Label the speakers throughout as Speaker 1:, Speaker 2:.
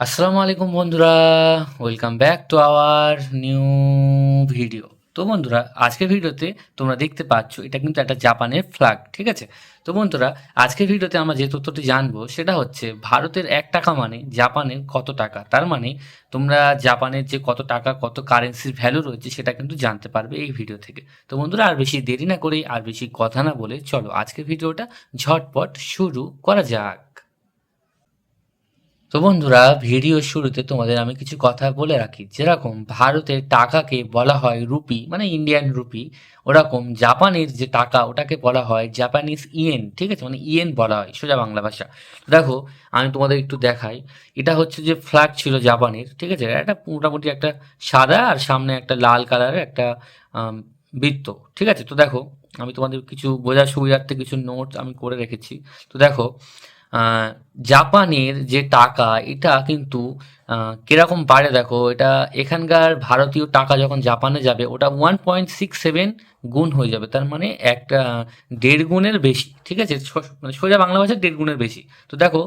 Speaker 1: আসসালামু আলাইকুম বন্ধুরা welcome back to our new video তো বন্ধুরা, আজকের ভিডিওতে তোমরা দেখতে পাচ্ছ, এটা কিন্তু একটা জাপানের ফ্ল্যাগ ঠিক আছে? তো বন্ধুরা, আজকের ভিডিওতে আমরা যে তথ্যটি জানব, সেটা হচ্ছে ভারতের এক টাকা মানে জাপানের কত টাকা। তার মানে তোমরা জাপানের যে কত টাকা, কত কারেন্সির ভ্যালু রয়েছে, সেটা কিন্তু জানতে পারবে এই ভিডিও থেকে। তো বন্ধুরা, আর বেশি দেরি না করেই, আর বেশি কথা না বলে চলো আজকের ভিডিওটা ঝটপট শুরু করা যাক। তো বন্ধুরা ভিডিও শুরুতে তোমাদের আমি কিছু কথা বলে রাখি। যেরকম ভারতের টাকাকে বলা হয় রুপি মানে ইন্ডিয়ান রুপি, ওরকম জাপানের যে টাকা, ওটাকে বলা হয় জাপানিজ ইয়েন ঠিক আছে? মানে ইয়েন বলা হয়, সোজা বাংলা ভাষা। দেখো, আমি তোমাদের একটু দেখাই। এটা হচ্ছে যে ফ্ল্যাগ ছিল জাপানের ঠিক আছে? এটা মোটামুটি একটা সাদা আর সামনে একটা লাল কালারের একটা বৃত্ত, ঠিক আছে? তো দেখো, আমি তোমাদের কিছু বোঝার সুবিধার্থে কিছু নোট আমি করে রেখেছি। তো দেখো জাপানের যে টাকা, এটা কিন্তু কীরকম বাড়ে দেখো, এটা এখানকার ভারতীয় টাকা যখন জাপানে যাবে, ওটা ওয়ান পয়েন্ট সিক্স সেভেন গুণ হয়ে যাবে, তার মানে একটা দেড় গুণের বেশি, ঠিক আছে? মানে সোজা বাংলা ভাষায় দেড় গুণের বেশি। তো দেখো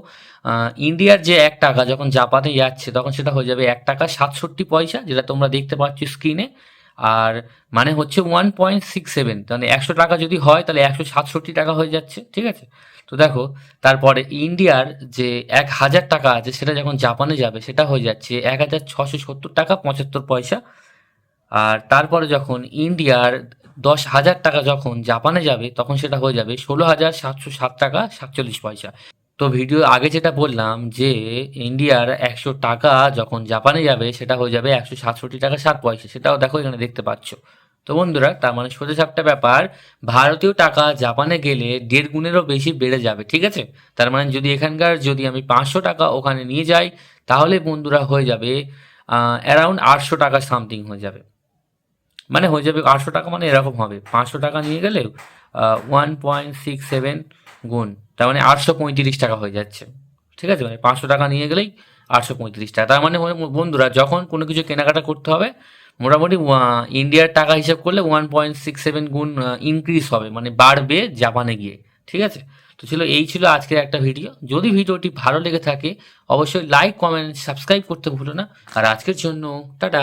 Speaker 1: ইন্ডিয়ার যে এক টাকা যখন জাপানে যাচ্ছে, তখন সেটা হয়ে যাবে এক টাকা সাতষট্টি পয়সা, যেটা তোমরা দেখতে পাচ্ছ স্ক্রিনে আর মানে হচ্ছে ওয়ান পয়েন্ট সিক্স সেভেন মানে একশো টাকা যদি হয়, তাহলে একশো সাতষট্টি টাকা হয়ে যাচ্ছে, ঠিক আছে? তো দেখো, তারপরে ইন্ডিয়ার যে এক হাজার টাকা আছে, সেটা যখন জাপানে যাবে, সেটা হয়ে যাচ্ছে এক হাজার ছশো সত্তর টাকা পঁচাত্তর পয়সা। আর তারপরে যখন ইন্ডিয়ার দশ হাজার টাকা যখন জাপানে যাবে, তখন সেটা হয়ে যাবে ষোলো হাজার সাতশো সাত টাকা সাতচল্লিশ পয়সা। তো ভিডিও আগে যেটা বললাম যে ইন্ডিয়ার একশো টাকা যখন জাপানে যাবে, সেটা হয়ে যাবে একশো সাতষট্টি টাকা সাত পয়সা। সেটাও দেখো এখানে দেখতে পাচ্ছ। তো বন্ধুরা, তার মানে সোজা সাপটা ব্যাপার, ভারতীয় টাকা জাপানে গেলে দেড় গুণেরও বেশি বেড়ে যাবে, ঠিক আছে? তার মানে যদি এখানকার যদি আমি পাঁচশো টাকা ওখানে নিয়ে যাই, তাহলে বন্ধুরা হয়ে যাবে অ্যারাউন্ড আটশো টাকা সামথিং হয়ে যাবে। মানে হয়ে যাবে আটশো টাকা মানে এরকম হবে। পাঁচশো টাকা নিয়ে গেলে ওয়ান পয়েন্ট সিক্স সেভেন গুণ। তার মানে আটশো পঁয়ত্রিশ টাকা হয়ে যাচ্ছে। ঠিক আছে? মানে পাঁচশো টাকা নিয়ে গেলেই আটশো পঁয়ত্রিশ টাকা। তার মানে বন্ধুরা, যখন কোনো কিছু কেনাকাটা করতে হবে, মোটামুটি ইন্ডিয়ার টাকা হিসাব করলে ওয়ান পয়েন্ট সিক্স সেভেন গুণ ইনক্রিজ হবে। মানে বাড়বে জাপানে গিয়ে। ঠিক আছে? তো ছিল, এই ছিল আজকের একটা ভিডিও যদি ভিডিওটি ভালো লেগে থাকে, অবশ্যই লাইক কমেন্ট সাবস্ক্রাইব করতে ভুলো না। আর আজকের জন্য, টাটা!